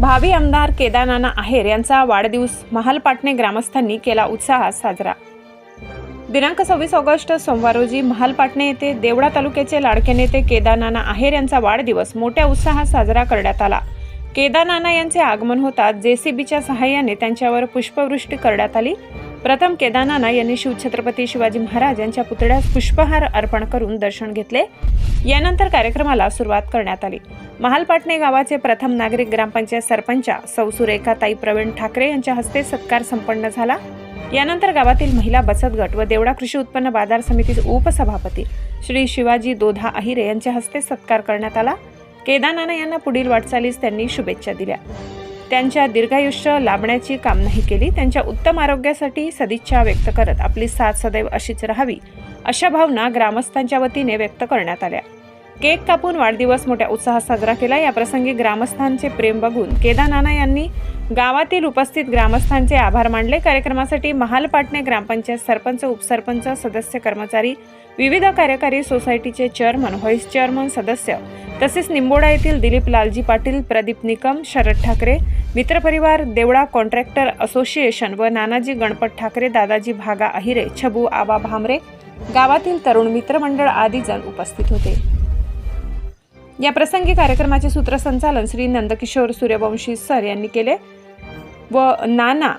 भावी आमदार केदारनाना आहेर यांचा वाढदिवस महालपाटणे ग्रामस्थांनी केला उत्साहात साजरा. दिनांक सव्वीस ऑगस्ट सोमवार रोजी महालपाटणे येथे देवळा तालुक्याचे लाडके नेते केदारनाना आहेर यांचा वाढदिवस मोठ्या उत्साहात साजरा करण्यात आला. केदारनाना यांचे आगमन होताच जेसीबीच्या सहाय्याने त्यांच्यावर पुष्पवृष्टी करण्यात आली. प्रथम केदारनाना यांनी शिवछत्रपती शिवाजी महाराज यांच्या पुतळ्यास पुष्पहार अर्पण करून दर्शन घेतले. यानंतर कार्यक्रमाला सुरुवात करण्यात आली. महालपाटणे गावाचे प्रथम नागरिक ग्रामपंचायत सरपंचा सौ सुरेखाताई प्रवीण ठाकरे यांच्या हस्ते सत्कार संपन्न झाला. यानंतर गावातील महिला बचत गट व देवडा कृषी उत्पन्न बाजार समितीचे उपसभापती श्री शिवाजी दोधा अहिरे यांच्या हस्ते सत्कार करण्यात आला. केदारनाना यांना पुढील वाटचालीस त्यांनी शुभेच्छा दिल्या. त्यांच्या दीर्घायुष्य लाभण्याची कामनाही केली. त्यांच्या उत्तम आरोग्यासाठी सदिच्छा व्यक्त करत आपली साथ सदैव अशीच राहावी अशा भावना ग्रामस्थांच्या वतीने व्यक्त करण्यात आल्या. केक कापून वाढदिवस मोठ्या उत्साहात साजरा केला. याप्रसंगी ग्रामस्थांचे प्रेम बघून केदानाना यांनी गावातील उपस्थित ग्रामस्थांचे आभार मानले. कार्यक्रमासाठी महालपाटणे ग्रामपंचायत सरपंच उपसरपंच सदस्य कर्मचारी विविध कार्यकारी सोसायटीचे चेअरमन व्हाईस चेअरमन सदस्य तसेच निंबोडा येथील दिलीप लालजी पाटील प्रदीप निकम शरद ठाकरे मित्रपरिवार देवळा कॉन्ट्रॅक्टर असोसिएशन व नानाजी गणपत ठाकरे दादाजी भागा अहिरे छबू आबा भामरे गावातील तरुण मित्रमंडळ आदी जण उपस्थित होते. या प्रसंगी कार्यक्रमाचे सूत्रसंचालन श्री नंदकिशोर सूर्यवंशी सर यांनी केले व नाना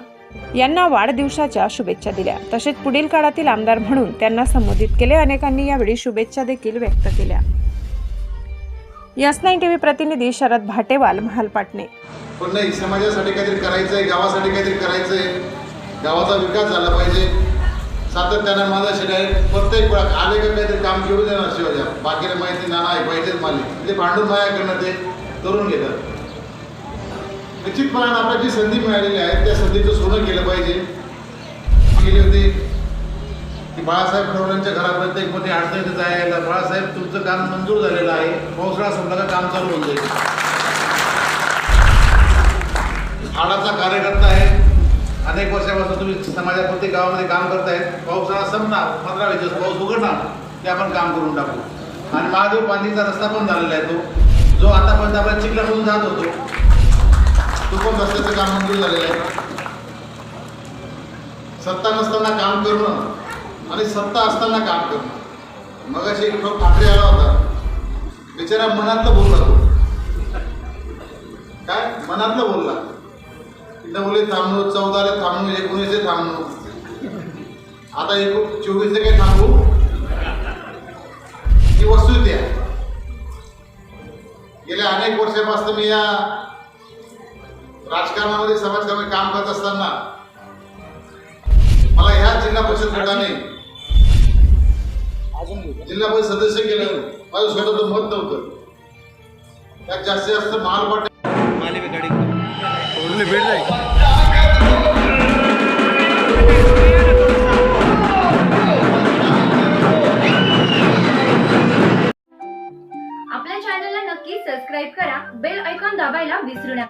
यांना वाढदिवसाच्या शुभेच्छा दिल्या. तसेच पुढील काळातील आमदार म्हणून त्यांना संबोधित केले. अनेकांनी यावेळी शुभेच्छा देखील व्यक्त केल्या. यस नाईन टीव्ही प्रतिनिधी शरद भाटेवाल महालपाटणे पण नाही समाजासाठी काहीतरी करायचंय गावासाठी काहीतरी करायचंय. गावाचा विकास झाला पाहिजे. सातत्यानं माझा शरीर प्रत्येक वेळा आले का काहीतरी काम करू देणार शिवाजी. बाकीला माहिती नाना ऐकवायचेच पाहिजेच ते भांडून माया करणं ते करून घेतात. निश्चितपणानं आपल्याला जी संधी मिळालेली आहे त्या संधीचं सोनं केलं पाहिजे. केली होती की बाळासाहेब ठोरांच्या घरापर्यंत एक मोठी अडचणीत आहे. बाळासाहेब तुमचं काम मंजूर झालेलं आहे. पावसाळा संपला का काम चालू होऊन जाईल. हाडाचा कार्यकर्ता आहे. अनेक वर्षापासून तुम्ही समाजाप्रती गावामध्ये काम करतायत. पावसाळा संपणार पंधरा वीस दिवस पाऊस उघडणार ते आपण काम करून टाकू. आणि महादेव पांडीचा रस्ता पण झालेला आहे तो. जो आतापर्यंत आपल्या चिखलामधून जात होतो तो पण रस्त्याचं काम मंजूर झालेलं आहे? सत्ता नसताना काम करणं आणि सत्ता असताना काम करणं. मग अशी एक ठाकरे आला होता. बिचारा मनातलं बोलला तो. काय? मनातलं बोलला. नवले थांबणू चौदाला थांबणू एकोणीसले थांबणू आता एक चोवीसले काही थांबू? ही वस्तू द्या. गेल्या अनेक वर्षापासून मी या राजकारणामध्ये समाजकारणामध्ये काम करत असताना मला ह्या जिल्हा परिषद गटाने जिल्हा परिषद सदस्य केलं माझं स्वतःच मत नव्हतं त्यात जास्तीत जास्त माल वाटे सबस्क्राईब करा. बेल ऐकून दाबायला विसरू नका.